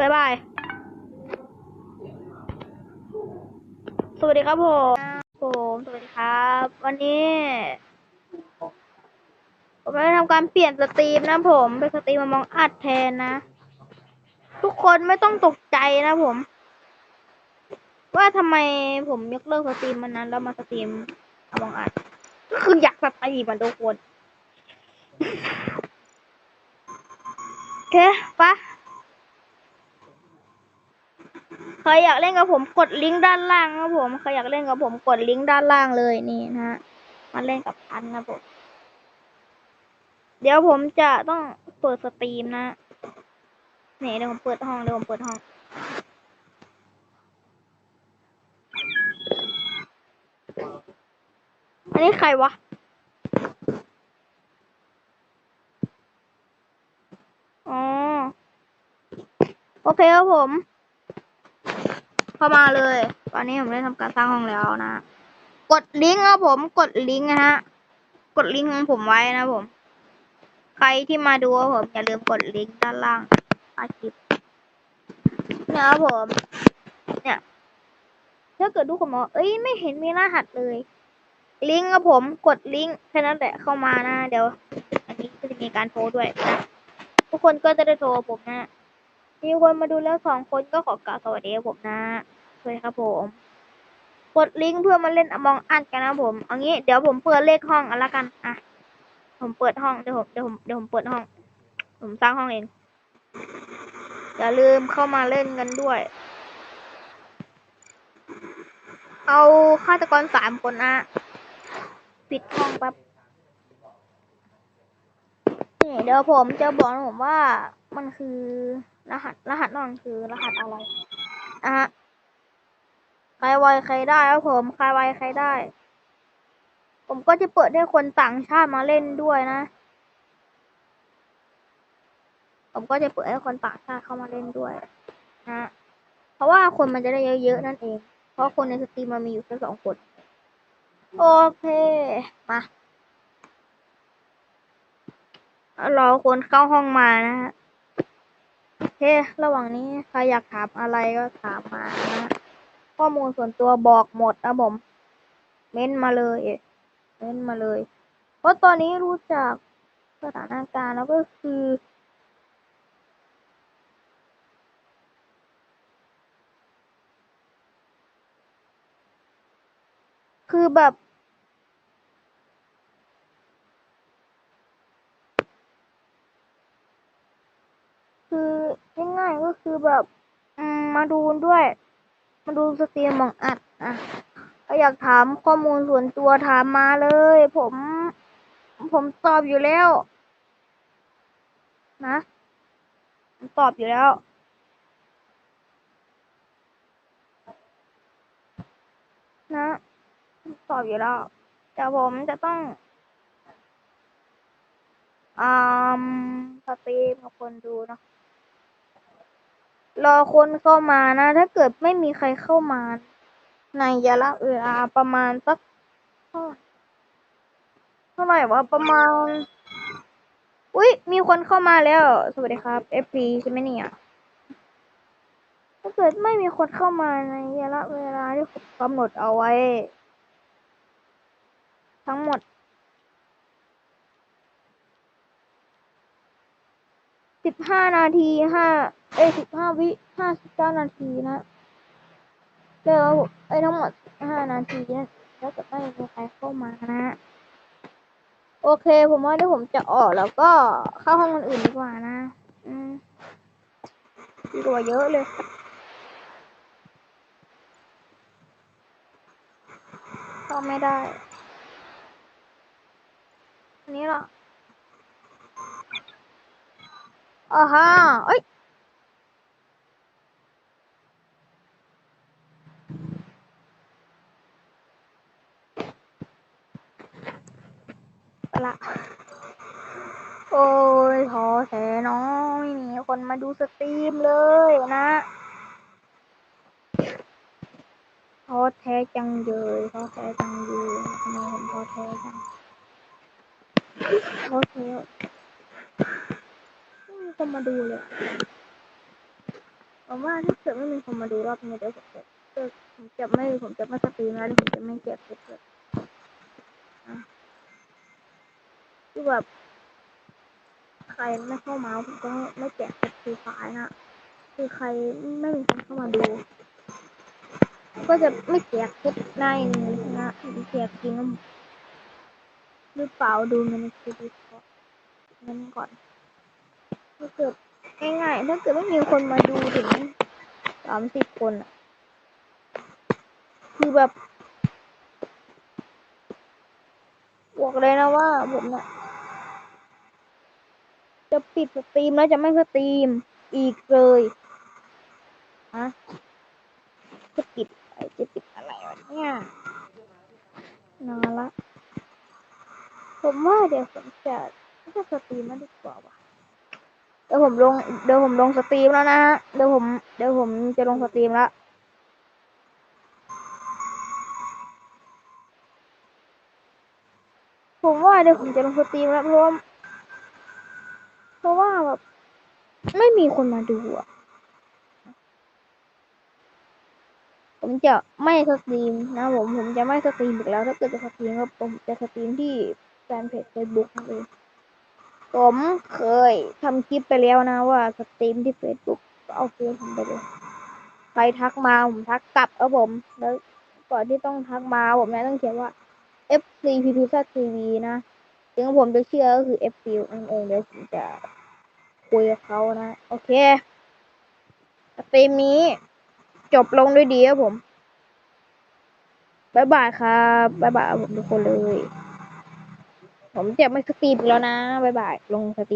บ๊ายบาย สวัสดีครับผม ผมสวัสดีครับ วันนี้ ผมจะทำการเปลี่ยนสตรีมนะผมเป็นสตรีมมามองอัดแทนนะ ทุกคนไม่ต้องตกใจนะผม ว่าทำไมผมยกเลิกสตรีมมันนั้น แล้วมาสตรีมอมองอัด ก็คืออยากสตรีมมันทุกคนโอเคปะ ใครอยากเล่นกับผมกดลิงก์ด้านล่างครับผมใครอยากเล่นกับผมกดลิงก์ด้านล่างเลยนี่นะฮะมาเล่นกับพันนะผมเดี๋ยวผมจะต้องเปิดสตรีมนะเนี่ยเดี๋ยวผมเปิดห้องเดี๋ยวผมเปิดห้องอันนี้ใครวะอ๋อโอเคครับผม เข้ามาเลย ตอนนี้ผมได้ทำการสร้างห้องแล้วนะ กดลิงก์ครับผม กดลิงก์นะฮะ กดลิงก์ของผมไว้นะผม ใครที่มาดูผมอย่าลืมกดลิงก์ด้านล่างใต้คลิปเนี่ยครับผม เนี่ย ถ้าเกิดทุกคนบอกเอ้ยไม่เห็นมีรหัสเลย ลิงก์ครับผม กดลิงก์แค่นั้นแหละเข้ามานะ เดี๋ยว อันนี้ก็จะมีการโทรด้วยนะ ทุกคนก็จะได้โทรผมนะมีคนมาดูแล้วสองคนก็ขอกล่าวสวัสดีผมนะ สวัสดีครับผมกดลิงก์เพื่อมาเล่นอมองอัดกันนะผมเอางี้เดี๋ยวผมเปิดเลขห้องเอันละกันอะผมเปิดห้องเดี๋ยวผมเดี๋ยวผมเดี๋ยวผมเปิดห้อง ผมสร้างห้องเองอย่าลืมเข้ามาเล่นกันด้วย เอาฆาตกรสามคนนะปิดห้องแป๊บนี่เดี๋ยวผมจะบอกนะผมว่ามันคือรหัสรหัสนั่นคือรหัสอะไรนะฮะ ใครไวใครได้ครับผม ใครไวใครได้ ผมก็จะเปิดให้คนต่างชาติมาเล่นด้วยนะ ผมก็จะเปิดให้คนต่างชาติเข้ามาเล่นด้วยนะ เพราะว่าคนมันจะได้เยอะๆนั่นเอง เพราะคนในสตรีมมันมีอยู่แค่สองคน โอเค มา รอคนเข้าห้องมานะฮะโอเค ระหว่างนี้ใครอยากถามอะไรก็ถามมานะ ข้อมูลส่วนตัวบอกหมดนะผม เม้นมาเลยเม้นมาเลย เพราะตอนนี้รู้จักสถานการณ์แล้วก็คือคือแบบ คือง่ายๆก็คือแบบ มาดูด้วย มาดูสตรีมมองอัดอะถ้าอยากถามข้อมูลส่วนตัวถามมาเลย ผม ผมตอบอยู่แล้ว นะตอบอยู่แล้ว นะตอบอยู่แล้ว แต่ผมจะต้องอ่าสตรีมกับคนดูเนาะ รอคนเข้ามานะ ถ้าเกิดไม่มีใครเข้ามาในระยะเวลาประมาณสัก เท่าเท่าไหร่วะประมาณ อุ๊ยมีคนเข้ามาแล้ว สวัสดีครับ FP ใช่ไหมเนี่ย ถ้าเกิดไม่มีคนเข้ามาในระยะเวลาที่ผมกำหนดเอาไว้ ทั้งหมด สิบห้านาทีห้าเอ้สิบห้าวิห้าสิบเก้านาทีนะเร็วเอ้ทั้งหมดห้านาทีนะแล้วจะไม่มีใครเข้ามานะโอเค ผมว่าเดี๋ยวผมจะออกแล้วก็เข้าห้องอื่นดีกว่านะ อืมดีกว่าเยอะเลยเข้าไม่ได้ อันนี้เหรอ อ่าฮะเอ้ยไปละโอ้ยท้อแท้น้องไม่มีคนมาดูสตรีมเลยนะท้อแท้จังเลยท้อแท้จังเลยทำไมผมท้อแท้จังท้อแท้ คนมาดูเลยผมว่าถ้าเกิดไม่มีคนมาดูรอบนี้เดี๋ยวผมจะผมจะไม่ผมจะไม่สตรีมแล้วผมจะไม่เก็บคลิปเลยอะคือแบบใครไม่เข้ามาผมก็ไม่แจกฟรีไฟนะคือใครไม่มีคนเข้ามาดู ก็จะไม่แจกคลิปในนี้นะผมแจกจริงหรือเปล่าดูในคลิปดีกว่างั้นก่อน ถ้าเกิดง่ายๆ ถ้าเกิดไม่มีคนมาดูถึงสามสิบคนอะคือแบบบอกเลยนะว่าผมนี่ยจะปิดสตรีมแล้วจะไม่สตรีมอีกเลยฮะจะปิดอะไรจะปิดอะไรวะเนี่ยนานละ ผมว่าเดี๋ยวผมจะจะสตรีมมาดีกว่าว่ะ ดี๋ยวผมลง เดี๋ยวผมลงสตรีมแล้วนะฮะ เดี๋ยวผม เดี๋ยวผมจะลงสตรีมแล้ว ผมว่าเดี๋ยวผมจะลงสตรีมแล้วเพราะว่าเพราะว่าแบบไม่มีคนมาดูอะ ผมจะไม่สตรีมนะผม ผมจะไม่สตรีมอีกแล้ว ถ้าเกิดจะสตรีมก็ผมจะสตรีมที่แฟนเพจเฟซบุ๊กเลย ผมเคยทำคลิปไปแล้วนะว่าสตรีมที่เฟซบุ๊กก็เอาเฟซผมไปเลยใครทักมาผมทักกลับครับผมแล้วก่อนที่ต้องทักมาผมเนี่ยต้องเขียนว่า FC p p z TV นะถึงผมจะเชื่อก็คือ FC นั่นเองเดี๋ยวผมจะคุยกับเขานะ โอเคสตรีมนี้จบลงด้วยดีครับผมบายบายครับบายบายผมทุกคนเลย ผมจะไม่สตีมอีกแล้วนะบายบาย ลงสตรีม